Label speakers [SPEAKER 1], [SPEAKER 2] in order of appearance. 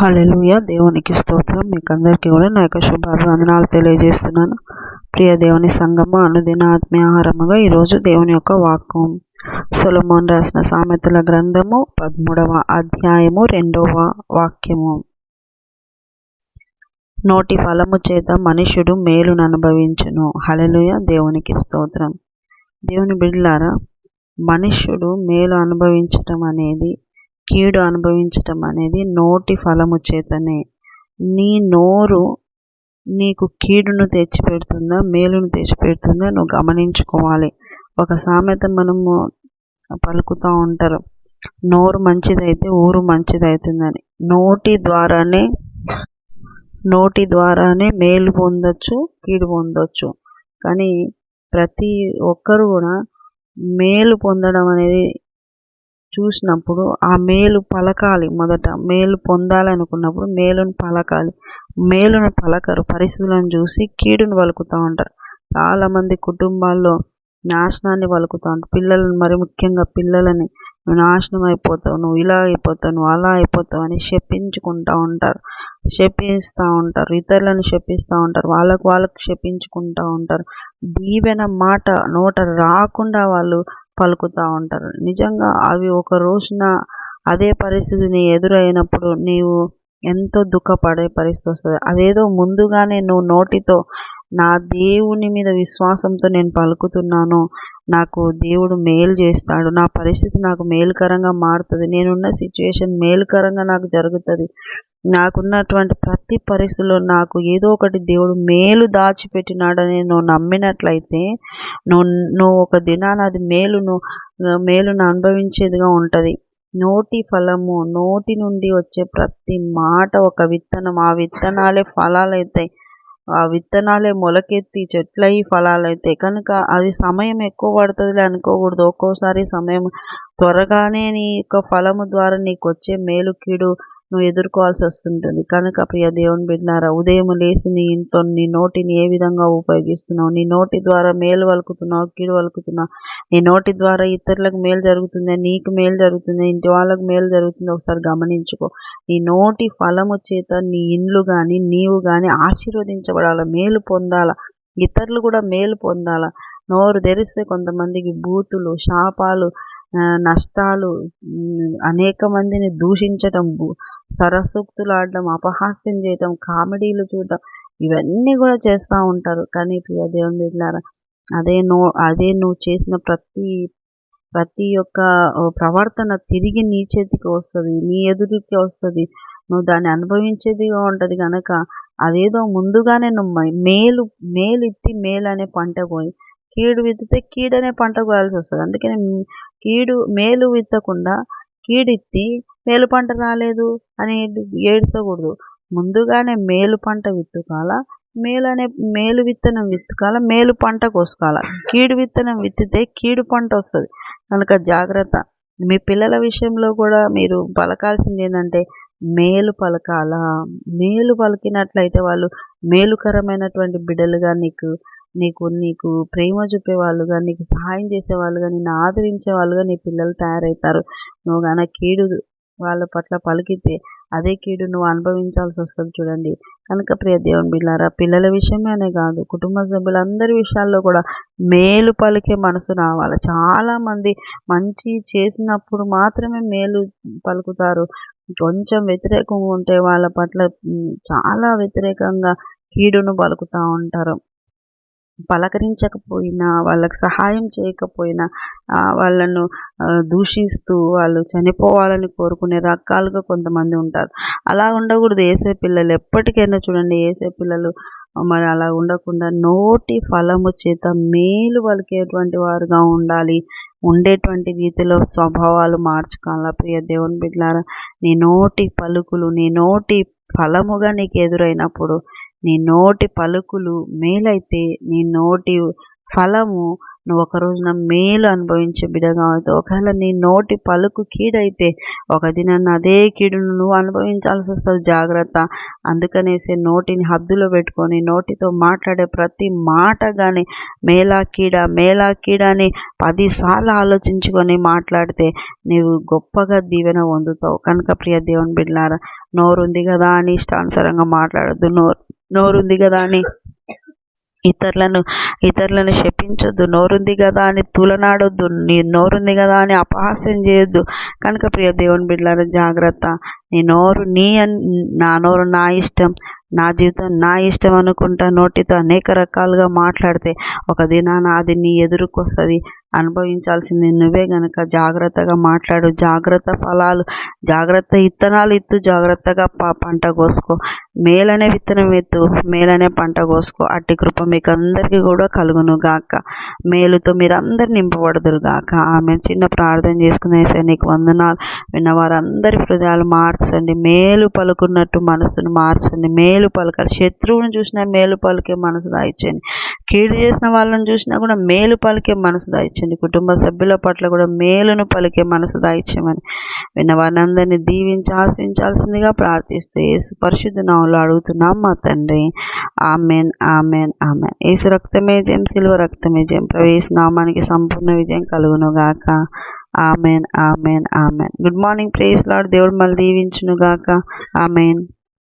[SPEAKER 1] Hallelujah దేవునికి స్తోత్రం. మీకు అందరికీ కూడా నా యొక్క శుభాభివందనాలు తెలియజేస్తున్నాను. ప్రియ దేవుని సంగమ అనుదిన ఆత్మీయ ఆహారముగా ఈరోజు దేవుని యొక్క వాక్యం. సొలమోన్ రాసిన సామెతల గ్రంథము పదమూడవ అధ్యాయము రెండవ వాక్యము. నోటి ఫలము చేత మనుషుడు మేలును అనుభవించును. హలెలుయ దేవునికి స్తోత్రం. దేవుని బిడ్లారా మనుష్యుడు మేలు అనుభవించటం అనేది కీడు అనుభవించటం అనేది నోటి ఫలము చేతనే. నీ నోరు నీకు కీడును తెచ్చిపెడుతుందా మేలును తెచ్చిపెడుతుందా నువ్వు గమనించుకోవాలి. ఒక సామెత మనము పలుకుతూ ఉంటారు. నోరు మంచిదైతే ఊరు మంచిదవుతుందని నోటి ద్వారానే నోటి ద్వారానే మేలు పొందొచ్చు కీడు పొందొచ్చు. కానీ ప్రతి ఒక్కరు కూడా మేలు పొందడం అనేది చూసినప్పుడు ఆ మేలు పలకాలి మొదట. మేలు పొందాలనుకున్నప్పుడు మేలును పలకాలి. మేలును పలకరు. పరిస్థితులను చూసి కీడును వలుకుతూ ఉంటారు. చాలామంది కుటుంబాల్లో నాశనాన్ని వలుకుతూ ఉంటారు. పిల్లలను మరి ముఖ్యంగా పిల్లలని నువ్వు నాశనం అయిపోతావు నువ్వు ఇలా అయిపోతావు నువ్వు అలా అయిపోతావు అని శపించుకుంటూ ఉంటారు. శపిస్తూ ఉంటారు. ఇతరులను శపిస్తూ ఉంటారు. వాళ్ళకు వాళ్ళకు శపించుకుంటూ ఉంటారు. దీవెన మాట నోట రాకుండా వాళ్ళు పలుకుతూ ఉంటారు. నిజంగా అవి ఒక రోజున అదే పరిస్థితిని ఎదురైనప్పుడు నీవు ఎంతో దుఃఖపడే పరిస్థితి వస్తుంది. అదేదో ముందుగానే నువ్వు నోటితో నా దేవుని మీద విశ్వాసంతో నేను పలుకుతున్నాను. నాకు దేవుడు మేలు చేస్తాడు. నా పరిస్థితి నాకు మేలుకరంగా మారుతుంది. నేనున్న సిచ్యువేషన్ మేలుకరంగా నాకు జరుగుతుంది. నాకున్నటువంటి ప్రతి పరిస్థితిలో నాకు ఏదో ఒకటి దేవుడు మేలు దాచిపెట్టినాడని నువ్వు నమ్మినట్లయితే నువ్వు నువ్వు ఒక దినాన అది మేలును మేలును అనుభవించేదిగా ఉంటుంది. నోటి ఫలము నోటి నుండి వచ్చే ప్రతి మాట ఒక విత్తనం. ఆ విత్తనాలే ఫలాలు అవుతాయి ఆ విత్తనాలే మొలకెత్తి చెట్లయి ఫలాలు కనుక అవి సమయం ఎక్కువ పడుతుందిలే అనుకోకూడదు. ఒక్కోసారి సమయం త్వరగానే నీ యొక్క ఫలము ద్వారా నీకు వచ్చే మేలు కీడు నువ్వు ఎదుర్కోవాల్సి వస్తుంటుంది. కనుక ప్రియ దేవుని బిడ్డారా ఉదయం లేచి నీ ఇంట్లో నీ నోటిని ఏ విధంగా ఉపయోగిస్తున్నావు? నీ నోటి ద్వారా మేలు వలుకుతున్నావు? కీడు వలుకుతున్నావు నీ నోటి ద్వారా ఇతరులకు మేలు జరుగుతుంది? నీకు మేలు జరుగుతుంది? ఇంటి వాళ్ళకు మేలు జరుగుతుంది? ఒకసారి గమనించుకో. నీ నోటి ఫలము చేత నీ ఇండ్లు కానీ నీవు కానీ ఆశీర్వదించబడాల? మేలు పొందాల? ఇతరులు కూడా మేలు పొందాల? నోరు తెరిస్తే కొంతమందికి బూతులు శాపాలు నష్టాలు అనేక మందిని దూషించటం సరసూక్తులు ఆడడం అపహాస్యం చేయటం కామెడీలు చూడటం ఇవన్నీ కూడా చేస్తూ ఉంటారు. కానీ ప్రియ దేవుని బిడ్డారా అదే నో అదే నువ్వు చేసిన ప్రతి ప్రతి ఒక్క ప్రవర్తన తిరిగి నీ చేతికి వస్తుంది నీ ఎదురుకి వస్తుంది. నువ్వు దాన్ని అనుభవించేదిగా ఉంటుంది కనుక అదేదో ముందుగానే నువ్వు మేలు మేలు ఇత్తి మేలు అనే పంట పోయి కీడు విత్తితే కీడనే పంట కోయాల్సి వస్తుంది. అందుకని కీడు మేలు విత్తకుండా కీడిత్తి మేలు పంట రాలేదు అని ఏడ్చకూడదు. ముందుగానే మేలు పంట విత్తుకాల మేలు అనే మేలు విత్తనం విత్తుకాల మేలు పంట కోసుకోవాల కీడు విత్తనం విత్తితే కీడు పంట వస్తుంది. కనుక జాగ్రత్త. మీ పిల్లల విషయంలో కూడా మీరు పలకాల్సింది ఏంటంటే మేలు పలకాల. మేలు పలికినట్లయితే వాళ్ళు మేలుకరమైనటువంటి బిడ్డలుగా నీకు నీకు నీకు ప్రేమ చూపేవాళ్ళుగా నీకు సహాయం చేసేవాళ్ళుగా నిన్ను ఆదరించే వాళ్ళుగా నీ పిల్లలు తయారవుతారు నువ్వు కానీ కీడు వాళ్ళ పట్ల పలికితే అదే కీడు నువ్వు అనుభవించాల్సి వస్తుంది చూడండి. కనుక ప్రియ దేవుని బిళ్ళారా పిల్లల విషయమేనే కాదు కుటుంబ సభ్యులందరి విషయాల్లో కూడా మేలు పలికే మనసు రావాలి. చాలామంది మంచి చేసినప్పుడు మాత్రమే మేలు పలుకుతారు. కొంచెం వ్యతిరేకంగా ఉంటే వాళ్ళ పట్ల చాలా వ్యతిరేకంగా కీడును పలుకుతూ ఉంటారు. పలకరించకపోయినా వాళ్ళకు సహాయం చేయకపోయినా వాళ్ళను దూషిస్తూ వాళ్ళు చనిపోవాలని కోరుకునే రకాలుగా కొంతమంది ఉంటారు. అలా ఉండకూడదు. ఏసే పిల్లలు ఎప్పటికైనా చూడండి. ఏసే పిల్లలు మరి అలా ఉండకుండా నోటి ఫలము చేత మేలు పలికేటువంటి వారుగా ఉండాలి. ఉండేటువంటి రీతిలో స్వభావాలు మార్చుకోవాలా? ప్రియ దేవుని బిడ్డారా నీ నోటి పలుకులు నీ నోటి ఫలముగా నీకు ఎదురైనప్పుడు నీ నోటి పలుకులు మేలైతే నీ నోటి ఫలము నువ్వు ఒక రోజున మేలు అనుభవించే బిడగా అవుతావు. ఒకవేళ నీ నోటి పలుకు కీడైతే ఒక దినాన్ని అదే కీడును నువ్వు అనుభవించాల్సి వస్తుంది జాగ్రత్త. అందుకనేసి నోటిని హద్దులో పెట్టుకొని నోటితో మాట్లాడే ప్రతి మాట కానీ మేలా కీడ మేలా కీడ అని పదిసార్లు ఆలోచించుకొని మాట్లాడితే నీవు గొప్పగా దీవెన పొందుతావు. కనుక ప్రియ దేవుని బిడ్లారా నోరుంది కదా అని ఇష్టానుసారంగా మాట్లాడద్దు. నోరు నోరుంది కదా అని. ఇతరులను ఇతరులను శపించొద్దు. నోరుంది కదా అని తులనాడొద్దు. నీ నోరుంది కదా అని అపహాస్యం చేయొద్దు. కనుక ప్రియ దేవుని బిడ్డల జాగ్రత్త. నీ నోరు నీ నా నోరు నా ఇష్టం. నా జీవితం నా ఇష్టం అనుకుంటా నోటితో అనేక రకాలుగా మాట్లాడితే ఒక దినాన అది నీ ఎదురుకొస్తుంది. అనుభవించాల్సింది నువ్వే గనక జాగ్రత్తగా మాట్లాడు. జాగ్రత్త ఫలాలు జాగ్రత్త విత్తనాలు ఇత్తు జాగ్రత్తగా పంట కోసుకో. మేలనే విత్తనం ఎత్తు మేలనే పంట కోసుకో. అట్టి కృప మీకు అందరికీ కూడా కలుగును గాక. మేలుతో మీరు అందరు నింపబడదురు గాక. ఆమె చిన్న ప్రార్థన చేసుకునే నీకు వందనాలు. విన్న వారందరి హృదయాలు మార్చండి. మేలు పలుకున్నట్టు మనసును మార్చండి. మేలు పలకాలి. శత్రువుని చూసినా మేలు పలికే మనసు దాయిచ్చండి కీడు చేసిన వాళ్ళని చూసినా కూడా మేలు పలికే మనసు దాయిచ్చండి కుటుంబ సభ్యుల పట్ల కూడా మేలును పలికే మనసు దాయిచ్చమని విన్న వారందరినీ దీవించి ఆశ్రయించాల్సిందిగా ప్రార్థిస్తూ ఏసు పరిశుద్ధ నామంలో అడుగుతున్నాం. మా తండ్రి. Amen amen amen. ఏసు రక్తమే జయం సిల్వ రక్తమే జయం. ప్రవేశ నామానికి సంపూర్ణ విజయం కలుగును గాక. Amen amen amen. Good morning praise lord దేవుడు మళ్ళీ దీవించునుగాక ఆమెన్.